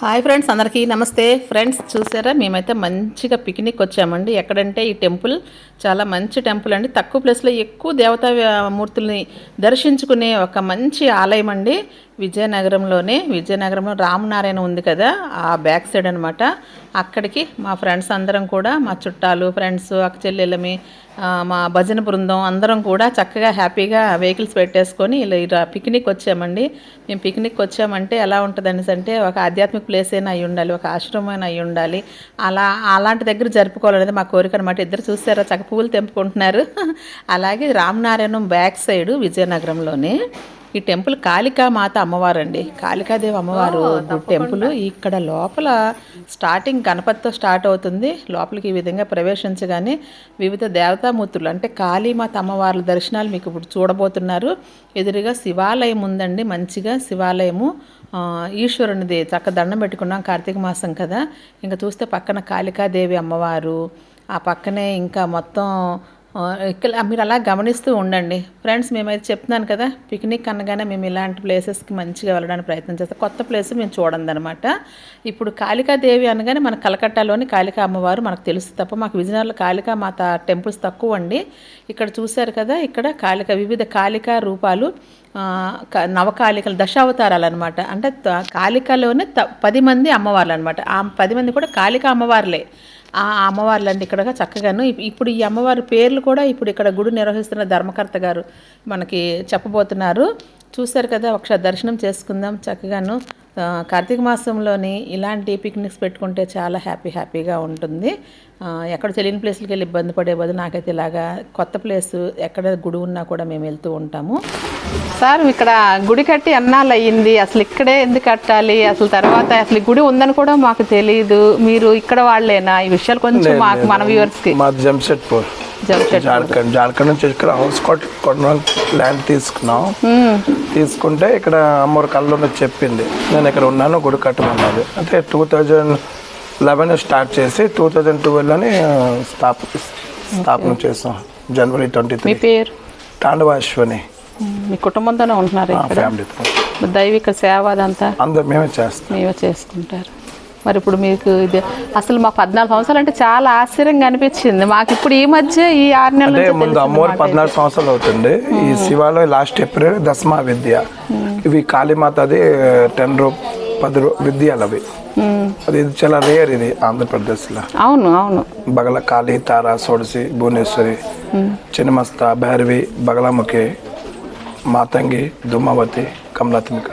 Hi friends అందరికీ నమస్తే. Friends చూసారా? మేమైతే మంచిగా పిక్నిక్ వచ్చామండి. ఎక్కడంటే ఈ టెంపుల్. చాలా మంచి టెంపుల్ అండి. తక్కువ ప్లేస్లో ఎక్కువ దేవతా మూర్తుల్ని దర్శించుకునే ఒక మంచి ఆలయం అండి. విజయనగరంలోనే. విజయనగరంలో రామనారాయణ ఉంది కదా ఆ బ్యాక్ సైడ్ అనమాట అక్కడికి మా ఫ్రెండ్స్ అందరం కూడా మా చుట్టాలు ఫ్రెండ్స్ అక్క చెల్లెళ్ళమి మా భజన బృందం అందరం కూడా చక్కగా హ్యాపీగా వెహికల్స్ పెట్టేసుకొని ఇలా ఇలా పిక్నిక్ వచ్చామండి. మేము పిక్నిక్ వచ్చామంటే ఎలా ఉంటుందనేసి అంటే ఒక ఆధ్యాత్మిక ప్లేస్ అయినా అయి ఉండాలి ఒక ఆశ్రమం అయి ఉండాలి. అలా అలాంటి దగ్గర జరుపుకోవాలనేది మా కోరిక అనమాట ఇద్దరు చూసారా చక్క పువ్వులు తెంపుకుంటున్నారు. అలాగే రామనారాయణం బ్యాక్ సైడ్ విజయనగరంలోనే ఈ టెంపుల్ కాళికామాత అమ్మవారు అండి కాళికాదేవి అమ్మవారు టెంపుల్. ఇక్కడ లోపల స్టార్టింగ్ గణపతితో స్టార్ట్ అవుతుంది. లోపలికి ఈ విధంగా ప్రవేశించగానే వివిధ దేవతామూర్తులు అంటే కాళీమాత అమ్మవార్ల దర్శనాలు మీకు ఇప్పుడు చూడబోతున్నారు. ఎదురుగా శివాలయం ఉందండి. మంచిగా శివాలయము. ఈశ్వరునిది చక్క దండం పెట్టుకున్నాం కార్తీక మాసం కదా. ఇంకా చూస్తే పక్కన కాళికాదేవి అమ్మవారు. ఆ పక్కనే ఇంకా మొత్తం మీరు అలా గమనిస్తూ ఉండండి. ఫ్రెండ్స్ మేమైతే చెప్తున్నాను కదా పిక్నిక్ అనగానే మేము ఇలాంటి ప్లేసెస్కి మంచిగా వెళ్ళడానికి ప్రయత్నం చేస్తాం. కొత్త ప్లేస్ మేము చూడండి అనమాట ఇప్పుడు కాళికాదేవి అనగానే మన కలకట్టాలోని కాళికా అమ్మవారు మనకు తెలుసు తప్ప మాకు విజయనగరంలో కాళికా మాత టెంపుల్స్ తక్కువ అండి. ఇక్కడ చూశారు కదా ఇక్కడ కాళిక వివిధ కాళికా రూపాలు నవకాళికలు దశావతారాలు అనమాట అంటే త- కాళికలోనే త పది మంది అమ్మవార్లు అనమాట ఆ పది మంది కూడా కాళికా అమ్మవార్లే. ఆ అమ్మవార్లండి ఇక్కడ చక్కగాను. ఇప్పుడు ఈ అమ్మవారి పేర్లు కూడా ఇప్పుడు ఇక్కడ గుడి నిర్వహిస్తున్న ధర్మకర్త గారు మనకి చెప్పబోతున్నారు. చూశారు కదా ఒకసారి దర్శనం చేసుకుందాం చక్కగాను. కార్తీక మాసంలోని ఇలాంటి పిక్నిక్స్ పెట్టుకుంటే చాలా హ్యాపీ హ్యాపీగా ఉంటుంది. ఎక్కడ తెలియని ప్లేస్లకి వెళ్ళి ఇబ్బంది పడే బదులు నాకైతే ఇలాగా కొత్త ప్లేస్ ఎక్కడ గుడి ఉన్నా కూడా మేము వెళ్తూ ఉంటాము. సార్ ఇక్కడ గుడి కట్టి అన్నాళ్ళు అయ్యింది? అసలు ఇక్కడే ఎందుకు కట్టాలి? అసలు తర్వాత అసలు గుడి ఉందని కూడా మాకు తెలియదు మీరు ఇక్కడ వాళ్ళేనా? ఈ విషయాలు కొంచెం మాకు మన వ్యూవర్స్కి. మాది జంషెడ్పూర్. జంషెడ్ జార్ఖండ్ జార్ఖండ్ నుంచి ఇక్కడ హౌస్ కొట్ కొట్టడానికి ల్యాండ్ తీసుకున్నాం. తీసుకుంటే ఇక్కడ అమ్మవారి కళ్ళు చెప్పింది నేను ఇక్కడ ఉన్నాను గుడి కట్టమన్నది అంటే టూ థౌజండ్ లెవెన్ స్టార్ట్ చేసి టూ థౌజండ్ ట్వెల్వ్లోని స్థాప స్థాపన చేసాం జనవరి ట్వంటీ త్రీ పేరు? తాండవాశ్వని. మీ కుటుంబంతోనే ఉంటున్నారు ఫ్యామిలీతో దైవిక సేవ అదంతా? అందరు మేమే చేస్తాం. మీవే చేసుకుంటారు. మరి ఇప్పుడు మీకు ఇది అసలు మాకు పద్నాలుగు సంవత్సరాలు అంటే చాలా ఆశ్చర్యంగా అనిపించింది. మాకు ఇప్పుడు ఈ మధ్య ఈ ఆరు నెలల ముందు అమ్మవారు పద్నాలుగు సంవత్సరాలు అవుతుంది. ఈ శివాలయం లాస్ట్ ఏప్రిల్ దశమా విద్య. ఇవి కాళీమాతది టెన్ రూ పది రూ విద్యాలు అవి. ఉమ్, అది ఇది చాలా రేర్ ఇది ఆంధ్రప్రదేశ్లో. అవును అవును. బగల కాళీ తార సోడిసి భువనేశ్వరి చిన్నమస్త భైరవి బగలాముఖి మాతంగి దుమ్మావతి కమలాత్మిక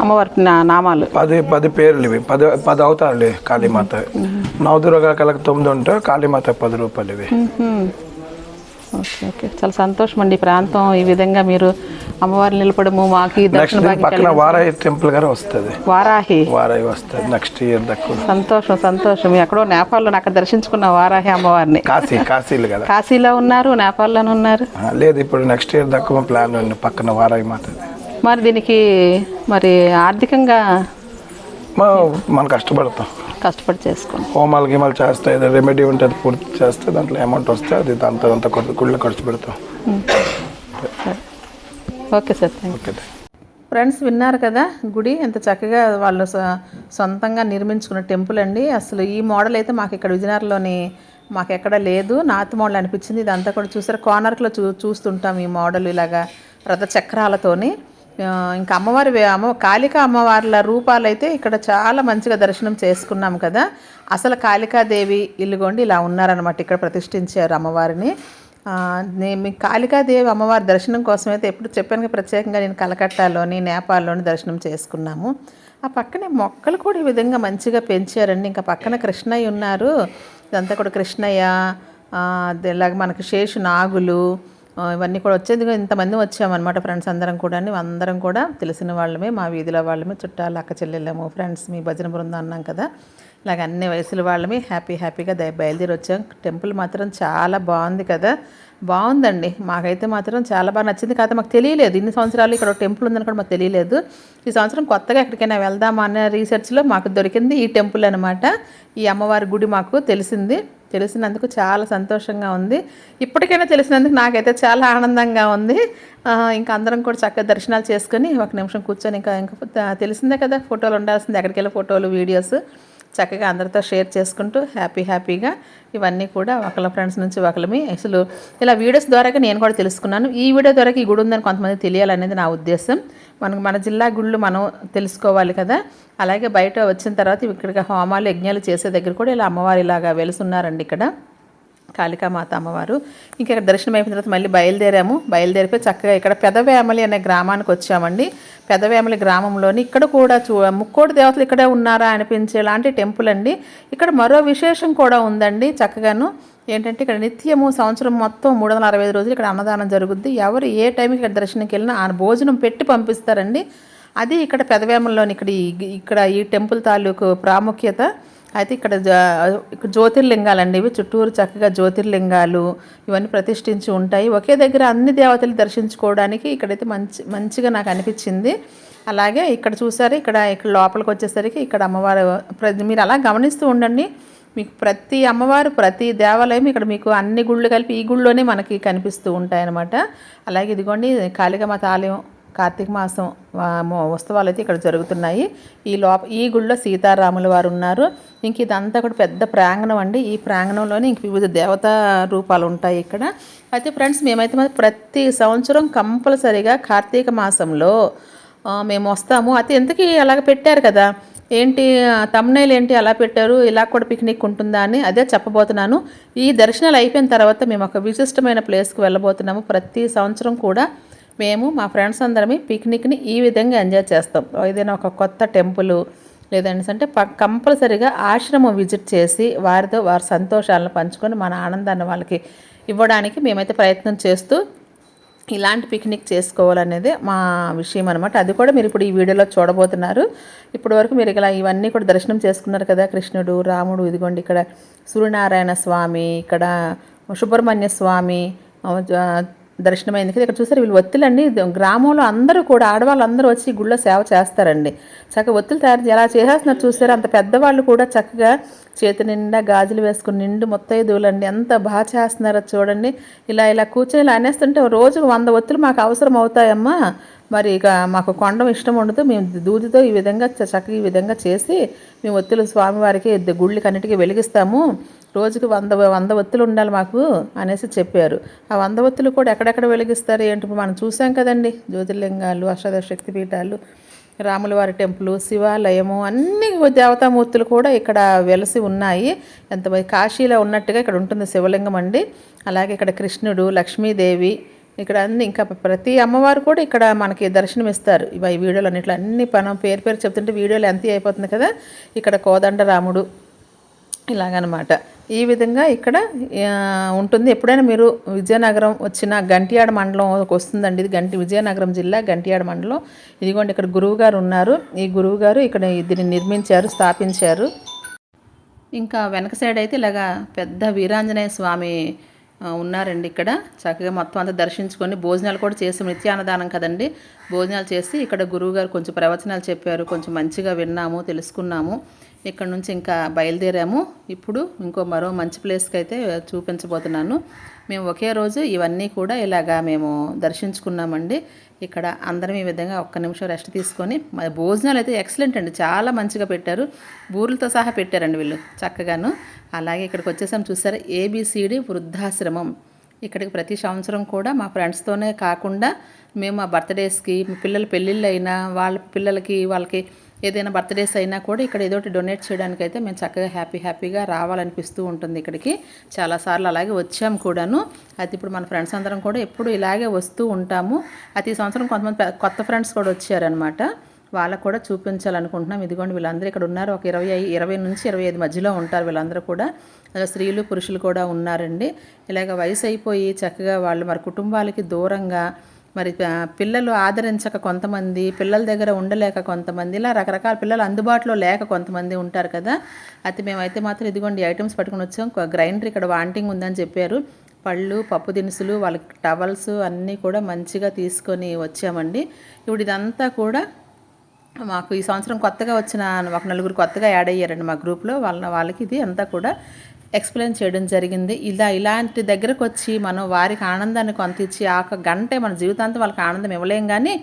అమ్మవారి నామాలు. పది పది పేర్లు ఇవి. పది పది అవుతారులే కాళీమాత. నవదుర్గా కలక తొమ్మిది ఉంటే కాళీమాత పది రూపాయలు ఇవి. Okay okay. చాలా సంతోషం అండి ఈ ప్రాంతం. ఈ విధంగా మీరు అమ్మవారిని నిలపడము మాకు పక్కన వారాయి టెంపుల్ గారు వస్తుంది. వారాహి. వారాయి వస్తుంది. నెక్స్ట్ ఇయర్ దక్కు సంతోషం సంతోషం. ఎక్కడో నేపాల్లో అక్కడ దర్శించుకున్న వారాహి అమ్మవారిని. కాశీ కాశీలు కదా. కాశీలో ఉన్నారు నేపాల్లోనే ఉన్నారు. లేదు ఇప్పుడు నెక్స్ట్ ఇయర్ దక్కు ప్లాన్ ఉంది. పక్కన వారాయి మాత. మరి దీనికి మరి ఆర్థికంగా మనం కష్టపడతాం. కష్టపడి చేసుకోండి హోమాలు గీమాలు చేస్తే రెమెడీ ఉంటే అది పూర్తి చేస్తే దాంట్లో అమౌంట్ వస్తే అది దాంతో అంత గుళ్ళు ఖర్చు పెడతాం. Okay sir thank okay friends విన్నారు కదా గుడి? ఎంత చక్కగా వాళ్ళు సొ- సొంతంగా నిర్మించుకున్న టెంపుల్ అండి. అసలు ఈ మోడల్ అయితే మాకు ఇక్కడ విజయనగరంలోని మాకు ఎక్కడ లేదు. నార్త్ మోడల్ అనిపించింది. ఇదంతా కూడా చూసారు? కార్నర్లో చూ చూస్తుంటాం ఈ మోడల్ ఇలాగా రథ చక్రాలతోని. ఇంకా అమ్మవారి అమ్మ కాళికా అమ్మవార్ల రూపాలు అయితే ఇక్కడ చాలా మంచిగా దర్శనం చేసుకున్నాం కదా. అసలు కాళికాదేవి ఇల్లుగోండి ఇలా ఉన్నారనమాట ఇక్కడ ప్రతిష్ఠించారు అమ్మవారిని. నేను కాళికాదేవి అమ్మవారి దర్శనం కోసం అయితే ఎప్పుడు చెప్పాను ప్రత్యేకంగా నేను కలకట్టాలోని నేపాల్లోని దర్శనం చేసుకున్నాము. ఆ పక్కనే మొక్కలు కూడా ఈ విధంగా మంచిగా పెంచారండి. ఇంకా పక్కన కృష్ణయ్య ఉన్నారు. ఇదంతా కూడా కృష్ణయ్య ఇలాగ మనకి శేషు నాగులు ఇవన్నీ కూడా వచ్చేది ఇంతమంది వచ్చామన్నమాట ఫ్రెండ్స్ అందరం కూడా. అందరం కూడా తెలిసిన వాళ్ళమే మా వీధిలో వాళ్ళమే చుట్టాలు అక్క చెల్లెళ్ళము ఫ్రెండ్స్ మీ భజన బృందం అన్నాం కదా. ఇలాగ అన్ని వయసుల వాళ్ళమే హ్యాపీ హ్యాపీగా బయలుదేరి వచ్చాం టెంపుల్ మాత్రం చాలా బాగుంది కదా. బాగుందండి. మాకైతే మాత్రం చాలా బాగా నచ్చింది. కాదు మాకు తెలియలేదు. ఇన్ని సంవత్సరాలు ఇక్కడ ఒక టెంపుల్ ఉందని కూడా మాకు తెలియలేదు. ఈ సంవత్సరం కొత్తగా ఎక్కడికైనా వెళ్దామా అనే రీసెర్చ్లో మాకు దొరికింది ఈ టెంపుల్ అనమాట ఈ అమ్మవారి గుడి మాకు తెలిసింది. తెలిసినందుకు చాలా సంతోషంగా ఉంది. ఇప్పటికైనా తెలిసినందుకు నాకైతే చాలా ఆనందంగా ఉంది. ఇంకా అందరం కూడా చక్కగా దర్శనాలు చేసుకొని ఒక నిమిషం కూర్చొని ఇంకా ఇంకా తెలిసిందే కదా ఫోటోలు ఉండాల్సింది ఎక్కడికి వెళ్ళి ఫోటోలు వీడియోస్. చక్కగా అందరితో షేర్ చేసుకుంటూ హ్యాపీ హ్యాపీగా ఇవన్నీ కూడా ఒకళ్ళ ఫ్రెండ్స్ నుంచి ఒకళ్ళమి. అసలు ఇలా వీడియోస్ ద్వారాగా నేను కూడా తెలుసుకున్నాను. ఈ వీడియో ద్వారా ఈ గుడి ఉందని కొంతమంది తెలియాలనేది నా ఉద్దేశం. మనకు మన జిల్లా గుళ్ళు మనం తెలుసుకోవాలి కదా. అలాగే బయట వచ్చిన తర్వాత ఇక్కడికి హోమాలు యజ్ఞాలు చేసే దగ్గర కూడా ఇలా అమ్మవారి ఇలాగా వెలుసున్నారండి ఇక్కడ. కాళికామాత అమ్మవారు. ఇంకా ఇక్కడ దర్శనం అయిపోయిన తర్వాత మళ్ళీ బయలుదేరాము. బయలుదేరిపోయి చక్కగా ఇక్కడ పెదవేమలి అనే గ్రామానికి వచ్చామండి. పెదవేమలి గ్రామంలోని ఇక్కడ కూడా చూ ముక్కోటి దేవతలు ఇక్కడే ఉన్నారా అనిపించేలాంటి టెంపుల్ అండి. ఇక్కడ మరో విశేషం కూడా ఉందండి చక్కగాను. ఏంటంటే ఇక్కడ నిత్యము సంవత్సరం మొత్తం మూడు వందల అరవై ఐదు రోజులు ఇక్కడ అన్నదానం జరుగుద్ది. ఎవరు ఏ టైంకి ఇక్కడ దర్శనంకి వెళ్ళినా ఆ భోజనం పెట్టి పంపిస్తారండి. అది ఇక్కడ పెదవేమల్లోని ఇక్కడ ఇక్కడ ఈ టెంపుల్ తాలూకు ప్రాముఖ్యత. అయితే ఇక్కడ ఇక్కడ జ్యోతిర్లింగాలండి ఇవి చుట్టూరు చక్కగా జ్యోతిర్లింగాలు ఇవన్నీ ప్రతిష్ఠించి ఉంటాయి. ఒకే దగ్గర అన్ని దేవతలు దర్శించుకోవడానికి ఇక్కడైతే మంచి మంచిగా నాకు అనిపించింది. అలాగే ఇక్కడ చూసారు ఇక్కడ ఇక్కడ లోపలికి వచ్చేసరికి ఇక్కడ అమ్మవారు మీరు అలా గమనిస్తూ ఉండండి. మీకు ప్రతి అమ్మవారు ప్రతి దేవాలయం ఇక్కడ మీకు అన్ని గుళ్ళు కలిపి ఈ గుళ్ళోనే మనకి కనిపిస్తూ ఉంటాయన్నమాట. అలాగే ఇదిగోండి కాళికామాత ఆలయం కార్తీక మాసం ఉత్సవాలు అయితే ఇక్కడ జరుగుతున్నాయి. ఈ లోప ఈ గుళ్ళో సీతారాముల వారు ఉన్నారు. ఇంక ఇదంతా కూడా పెద్ద ప్రాంగణం అండి. ఈ ప్రాంగణంలోనే ఇంక వివిధ దేవతా రూపాలు ఉంటాయి ఇక్కడ. అయితే ఫ్రెండ్స్ మేమైతే ప్రతి సంవత్సరం కంపల్సరీగా కార్తీక మాసంలో మేము వస్తాము. అయితే ఎంతకీ అలాగ పెట్టారు కదా. ఏంటి తమ్నైల్ ఏంటి అలా పెట్టారు. ఇలా కూడా పిక్నిక్ ఉంటుందా అని అదే చెప్పబోతున్నాను. ఈ దర్శనాలు అయిపోయిన తర్వాత మేము ఒక విశిష్టమైన ప్లేస్కి వెళ్ళబోతున్నాము. ప్రతి సంవత్సరం కూడా మేము మా ఫ్రెండ్స్ అందరమే పిక్నిక్ని ఈ విధంగా ఎంజాయ్ చేస్తాం. ఏదైనా ఒక కొత్త టెంపుల్ లేదంటే అంటే ప కంపల్సరీగా ఆశ్రమం విజిట్ చేసి వారితో వారి సంతోషాలను పంచుకొని మన ఆనందాన్ని వాళ్ళకి ఇవ్వడానికి మేమైతే ప్రయత్నం చేస్తూ ఇలాంటి పిక్నిక్ చేసుకోవాలనేది మా విషయం అనమాట అది కూడా మీరు ఇప్పుడు ఈ వీడియోలో చూడబోతున్నారు. ఇప్పటి వరకు మీరు ఇలా ఇవన్నీ కూడా దర్శనం చేసుకున్నారు కదా కృష్ణుడు రాముడు ఇదిగోండి ఇక్కడ సూర్యనారాయణ స్వామి ఇక్కడ సుబ్రహ్మణ్య స్వామి దర్శనమైంది. కదా ఇక్కడ చూసారు వీళ్ళు ఒత్తిలండి గ్రామంలో అందరూ కూడా ఆడవాళ్ళు అందరూ వచ్చి గుళ్ళో సేవ చేస్తారండి. చక్కగా ఒత్తులు తయారు ఎలా చేసేస్తున్నారు చూసారు? అంత పెద్దవాళ్ళు కూడా చక్కగా చేతి నిండా గాజులు వేసుకుని నిండు మొత్తైదువులండి. ఎంత బాగా చేస్తున్నారో చూడండి. ఇలా ఇలా కూర్చొని ఇలా అనేస్తుంటే రోజుకు వంద ఒత్తులు మాకు అవసరం అవుతాయమ్మా. మరి ఇక మాకు కొండం ఇష్టం ఉండదు. మేము దూదితో ఈ విధంగా చ- చక్కగా ఈ విధంగా చేసి మేము ఒత్తులు స్వామివారికి గుళ్ళకి అన్నిటికీ వెలిగిస్తాము. రోజుకి వంద వంద ఒత్తులు ఉండాలి మాకు అనేసి చెప్పారు. ఆ వంద ఒత్తులు కూడా ఎక్కడెక్కడ వెలిగిస్తారు ఏంటి? మనం చూసాం కదండి జ్యోతిర్లింగాలు అష్టాదశ శక్తిపీఠాలు రాములవారి టెంపుల్ శివాలయము అన్ని దేవతామూర్తులు కూడా ఇక్కడ వెలసి ఉన్నాయి. ఎంత కాశీలో ఉన్నట్టుగా ఇక్కడ ఉంటుంది శివలింగం అండి. అలాగే ఇక్కడ కృష్ణుడు లక్ష్మీదేవి ఇక్కడ అన్ని ఇంకా ప్రతి అమ్మవారు కూడా ఇక్కడ మనకి దర్శనం ఇస్తారు ఇవి ఈ వీడియోలు అన్నిట్లో అన్ని మనం పేరు పేరు చెప్తుంటే వీడియోలు ఎంత అయిపోతుంది కదా? ఇక్కడ కోదండరాముడు ఇలాగనమాట. ఈ విధంగా ఇక్కడ ఉంటుంది. ఎప్పుడైనా మీరు విజయనగరం వచ్చిన గంటియాడ మండలం వస్తుందండి. ఇది గంటి విజయనగరం జిల్లా గంటియాడ మండలం. ఇదిగోండి ఇక్కడ గురువు గారు ఉన్నారు. ఈ గురువు గారు ఇక్కడ దీన్ని నిర్మించారు స్థాపించారు. ఇంకా వెనక సైడ్ అయితే ఇలాగా పెద్ద వీరాంజనేయ స్వామి ఉన్నారండి ఇక్కడ. చక్కగా మొత్తం అంతా దర్శించుకొని భోజనాలు కూడా చేసి నిత్యాన్నదానం కదండి. భోజనాలు చేసి ఇక్కడ గురువుగారు కొంచెం ప్రవచనాలు చెప్పారు. కొంచెం మంచిగా విన్నాము తెలుసుకున్నాము. ఇక్కడ నుంచి ఇంకా బయలుదేరాము. ఇప్పుడు ఇంకో మరో మంచి ప్లేస్కి అయితే చూపించబోతున్నాను. మేము ఒకే రోజు ఇవన్నీ కూడా ఇలాగా మేము దర్శించుకున్నామండి. ఇక్కడ అందరం ఈ విధంగా ఒక్క నిమిషం రెస్ట్ తీసుకొని భోజనాలు అయితే ఎక్సలెంట్ అండి. చాలా మంచిగా పెట్టారు. బూరెలతో సహా పెట్టారండి వీళ్ళు చక్కగాను. అలాగే ఇక్కడికి వచ్చేసాం చూసారా? ఏబిసిడి వృద్ధాశ్రమం. ఇక్కడికి ప్రతి సంవత్సరం కూడా మా ఫ్రెండ్స్తోనే కాకుండా మేము మా బర్త్డేస్కి పిల్లల పెళ్ళిళ్ళు అయినా వాళ్ళ పిల్లలకి వాళ్ళకి ఏదైనా బర్త్డేస్ అయినా కూడా ఇక్కడ ఏదో ఒకటి డొనేట్ చేయడానికి అయితే మేము చక్కగా హ్యాపీ హ్యాపీగా రావాలనిపిస్తూ ఉంటుంది ఇక్కడికి. చాలాసార్లు అలాగే వచ్చాము కూడాను. అయితే ఇప్పుడు మన ఫ్రెండ్స్ అందరం కూడా ఎప్పుడు ఇలాగే వస్తూ ఉంటాము. అయితే ఈ సంవత్సరం కొంతమంది కొత్త ఫ్రెండ్స్ కూడా వచ్చారనమాట వాళ్ళకు కూడా చూపించాలనుకుంటున్నాం. ఇదిగోండి వీళ్ళందరూ ఇక్కడ ఉన్నారు. ఒక ఇరవై ఐదు ఇరవై నుంచి ఇరవై ఐదు మధ్యలో ఉంటారు వీళ్ళందరూ కూడా. అలా స్త్రీలు పురుషులు కూడా ఉన్నారండి. ఇలాగ వయసు అయిపోయి చక్కగా వాళ్ళు మరి కుటుంబాలకి దూరంగా మరి పిల్లలు ఆదరించక కొంతమంది పిల్లల దగ్గర ఉండలేక కొంతమంది ఇలా రకరకాల పిల్లలు అందుబాటులో లేక కొంతమంది ఉంటారు కదా. అయితే మేమైతే మాత్రం ఇదిగోండి ఐటమ్స్ పట్టుకుని వచ్చాం. గ్రైండర్ ఇక్కడ వాంటింగ్ ఉందని చెప్పారు. పళ్ళు పప్పు దినుసులు వాళ్ళకి టవల్స్ అన్నీ కూడా మంచిగా తీసుకొని వచ్చామండి. ఇప్పుడు ఇదంతా కూడా మాకు ఈ సంవత్సరం కొత్తగా వచ్చిన ఒక నలుగురు కొత్తగా యాడ్ అయ్యారండి మా గ్రూప్లో. వాళ్ళ వాళ్ళకి ఇది అంతా కూడా ఎక్స్ప్లెయిన్ చేయడం జరిగింది. ఇలా ఇలాంటి దగ్గరకు వచ్చి మనం వారికి ఆనందాన్ని కొంత ఇచ్చి ఆ ఒక గంటే మన జీవితాంతం వాళ్ళకి ఆనందం ఇవ్వలేం కానీ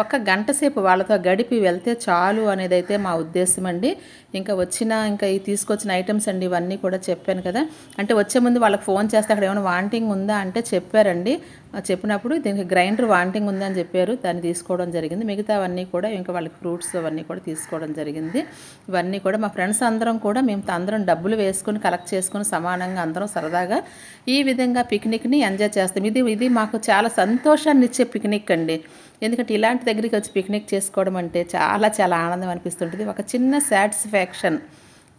ఒక్క గంట సేపు వాళ్ళతో గడిపి వెళ్తే చాలు అనేది అయితే మా ఉద్దేశం అండి. ఇంకా వచ్చిన ఇంకా ఈ తీసుకొచ్చిన ఐటమ్స్ అండి ఇవన్నీ కూడా చెప్పాను కదా. అంటే వచ్చే ముందు వాళ్ళకి ఫోన్ చేస్తే అక్కడ ఏమైనా వాంటింగ్ ఉందా అంటే చెప్పారండి. చెప్పినప్పుడు దీనికి గ్రైండర్ వాంటింగ్ ఉందని అని చెప్పారు. దాన్ని తీసుకోవడం జరిగింది. మిగతా అవన్నీ కూడా ఇంకా వాళ్ళకి ఫ్రూట్స్ అవన్నీ కూడా తీసుకోవడం జరిగింది. ఇవన్నీ కూడా మా ఫ్రెండ్స్ అందరం కూడా మేము అందరం డబ్బులు వేసుకొని కలెక్ట్ చేసుకొని సమానంగా అందరం సరదాగా ఈ విధంగా పిక్నిక్ని ఎంజాయ్ చేస్తాం. ఇది ఇది మాకు చాలా సంతోషాన్ని ఇచ్చే పిక్నిక్ అండి. ఎందుకంటే ఇలాంటి దగ్గరికి వచ్చి పిక్నిక్ చేసుకోవడం అంటే చాలా చాలా ఆనందం అనిపిస్తుంటుంది. ఒక చిన్న సాటిస్ఫాక్షన్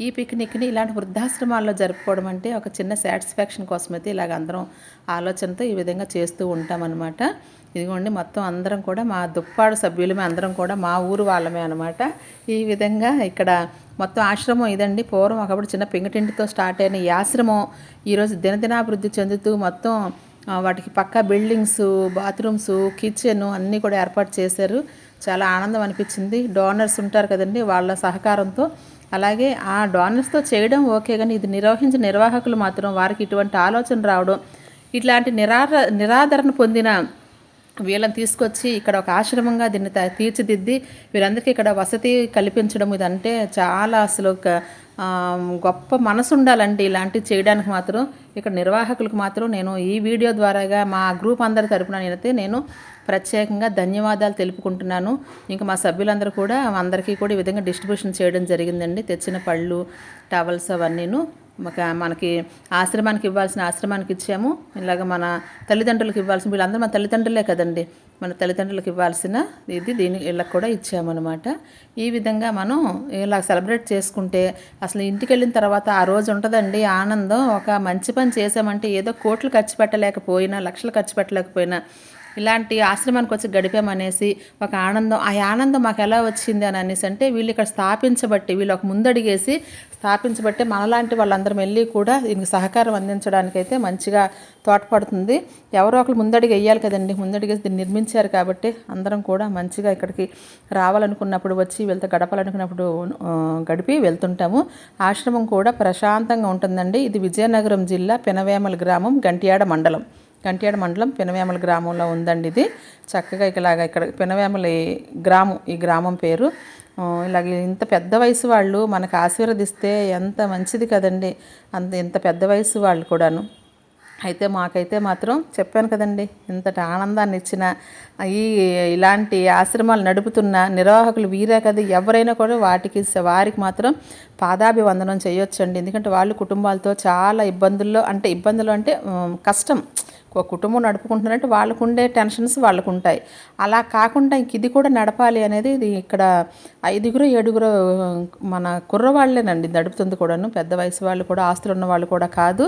ఈ పిక్నిక్ని ఇలాంటి వృద్ధాశ్రమాల్లో జరుపుకోవడం అంటే ఒక చిన్న సాటిస్ఫాక్షన్ కోసమైతే ఇలాగ అందరం ఆలోచనతో ఈ విధంగా చేస్తూ ఉంటామన్నమాట. ఇదిగోండి మొత్తం అందరం కూడా మా దుప్పాడు సభ్యులమే అందరం కూడా మా ఊరు వాళ్ళమే అనమాట ఈ విధంగా ఇక్కడ మొత్తం ఆశ్రమం ఇదండి. పూర్వం ఒకప్పుడు చిన్న పింగటింటితో స్టార్ట్ అయిన ఈ ఆశ్రమం ఈరోజు దినదినాభివృద్ధి చెందుతూ మొత్తం వాటికి పక్క బిల్డింగ్స్ బాత్రూమ్స్ కిచెన్ అన్నీ కూడా ఏర్పాటు చేశారు. చాలా ఆనందం అనిపించింది. డోనర్స్ ఉంటారు కదండి వాళ్ళ సహకారంతో. అలాగే ఆ డోనర్స్తో చేయడం ఓకే కానీ ఇది నిర్వహించిన నిర్వాహకులు మాత్రం వారికి ఇటువంటి ఆలోచన రావడం ఇట్లాంటి నిరార నిరాదరణ పొందిన వీళ్ళని తీసుకొచ్చి ఇక్కడ ఒక ఆశ్రమంగా దీన్ని తీర్చిదిద్ది వీళ్ళందరికీ ఇక్కడ వసతి కల్పించడం ఇదంటే చాలా అసలు గొప్ప మనసు ఉండాలండి ఇలాంటివి చేయడానికి మాత్రం. ఇక్కడ నిర్వాహకులకు మాత్రం నేను ఈ వీడియో ద్వారాగా మా గ్రూప్ అందరి తరపున నేనైతే నేను ప్రత్యేకంగా ధన్యవాదాలు తెలుపుకుంటున్నాను. ఇంకా మా సభ్యులందరూ కూడా అందరికీ కూడా ఈ విధంగా డిస్ట్రిబ్యూషన్ చేయడం జరిగిందండి. తెచ్చిన పళ్ళు టవల్స్ అవన్నీను మనకి ఆశ్రమానికి ఇవ్వాల్సిన ఆశ్రమానికి ఇచ్చాము. ఇలాగ మన తల్లిదండ్రులకు ఇవ్వాల్సిన వీళ్ళందరూ మన తల్లిదండ్రులే కదండి. మన తల్లిదండ్రులకు ఇవ్వాల్సిన ఇది దీని వీళ్ళకి కూడా ఇచ్చామన్నమాట. ఈ విధంగా మనం ఇలా సెలబ్రేట్ చేసుకుంటే అసలు ఇంటికి వెళ్ళిన తర్వాత ఆ రోజు ఉంటుందండి ఆనందం. ఒక మంచి పని చేసామంటే ఏదో కోట్లు ఖర్చు పెట్టలేకపోయినా లక్షలు ఖర్చు పెట్టలేకపోయినా ఇలాంటి ఆశ్రమానికి వచ్చి గడిపామనేసి ఒక ఆనందం ఆ ఆనందం మాకు ఎలా వచ్చింది అని అనేసి అంటే వీళ్ళు ఇక్కడ స్థాపించబట్టి వీళ్ళు ఒక ముందడిగేసి స్థాపించబట్టి మనలాంటి వాళ్ళందరం వెళ్ళి కూడా దీనికి సహకారం అందించడానికైతే మంచిగా తోడ్పడుతుంది. ఎవరో ఒకరు ముందడిగి వెయ్యాలి కదండి. ముందడిగేసి దీన్ని నిర్మించారు కాబట్టి అందరం కూడా మంచిగా ఇక్కడికి రావాలనుకున్నప్పుడు వచ్చి వెళ్తే గడపాలనుకున్నప్పుడు గడిపి వెళ్తుంటాము. ఆశ్రమం కూడా ప్రశాంతంగా ఉంటుందండి. ఇది విజయనగరం జిల్లా పెనవేమల గ్రామం గంటియాడ మండలం. కంటియాడ మండలం పెనవేమల గ్రామంలో ఉందండి ఇది. చక్కగా ఇలాగ ఇక్కడ పినవేమల గ్రామం ఈ గ్రామం పేరు. ఇలాగ ఇంత పెద్ద వయసు వాళ్ళు మనకు ఆశీర్వదిస్తే ఎంత మంచిది కదండి. అంత ఇంత పెద్ద వయసు వాళ్ళు కూడాను. అయితే మాకైతే మాత్రం చెప్పాను కదండి ఇంతటి ఆనందాన్ని ఇచ్చిన ఈ ఇలాంటి ఆశ్రమాలు నడుపుతున్న నిర్వాహకులు వీరే కదా. ఎవరైనా కూడా వాటికి వారికి మాత్రం పాదాభివందనం చేయొచ్చండి. ఎందుకంటే వాళ్ళు కుటుంబాలతో చాలా ఇబ్బందుల్లో అంటే ఇబ్బందులు అంటే కష్టం. ఒక కుటుంబం నడుపుకుంటున్నారంటే వాళ్ళకు ఉండే టెన్షన్స్ వాళ్ళకు ఉంటాయి అలా కాకుండా ఇంక ఇది కూడా నడపాలి అనేది ఇది ఇక్కడ ఐదుగురు ఏడుగురు మన కుర్రవాళ్ళేనండి నడుపుతుంది కూడాను. పెద్ద వయసు వాళ్ళు కూడా ఆస్తులు ఉన్న వాళ్ళు కూడా కాదు.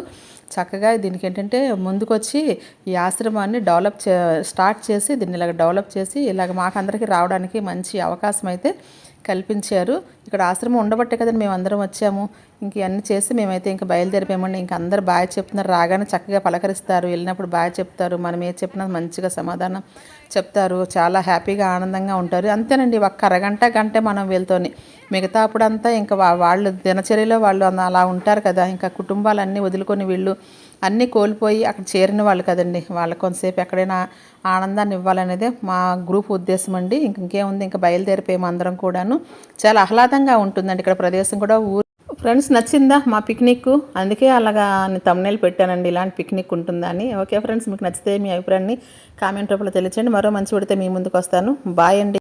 చక్కగా దీనికి ఏంటంటే ముందుకొచ్చి ఈ ఆశ్రమాన్ని డెవలప్ చే స్టార్ట్ చేసి దీన్ని ఇలాగ డెవలప్ చేసి ఇలాగ మాకందరికీ రావడానికి మంచి అవకాశం అయితే కల్పించారు. ఇక్కడ ఆశ్రమం ఉండబట్టే కదండి మేము అందరం వచ్చాము. ఇంక ఇవన్నీ చేసి మేమైతే ఇంకా బయలుదేరిపోయామండి. ఇంకా అందరు బాగా చెప్తున్నారు. రాగానే చక్కగా పలకరిస్తారు. వెళ్ళినప్పుడు బాగా చెప్తారు. మనం ఏ చెప్పినా మంచిగా సమాధానం. చెప్తారు. చాలా హ్యాపీగా ఆనందంగా ఉంటారు. అంతేనండి ఒక్క అరగంట గంటే మనం వీళ్ళతోని. మిగతా అప్పుడంతా ఇంకా వాళ్ళు దినచర్యలో వాళ్ళు అలా ఉంటారు కదా. ఇంకా కుటుంబాలన్నీ వదులుకొని వీళ్ళు అన్నీ కోల్పోయి అక్కడ చేరిన వాళ్ళు కదండి. వాళ్ళకి కొంతసేపు ఎక్కడైనా ఆనందాన్ని ఇవ్వాలనేదే మా గ్రూప్ ఉద్దేశం అండి. ఇంకేముంది ఇంకా బయలుదేరిపోయాము అందరం కూడాను. చాలా ఆహ్లాదంగా ఉంటుందండి. ఇక్కడ ప్రదేశం కూడా ఊరు ఫ్రెండ్స్ నచ్చిందా మా పిక్నిక్ అందుకే అలాగా తమ్నేలు పెట్టానండి. ఇలాంటి పిక్నిక్ ఉంటుందని ఓకే ఫ్రెండ్స్ మీకు నచ్చితే మీ అభిప్రాయాన్ని కామెంట్ రూపంలో తెలియచండి మరో మంచి పడితే మీ ముందుకు వస్తాను. బాయ్ అండి.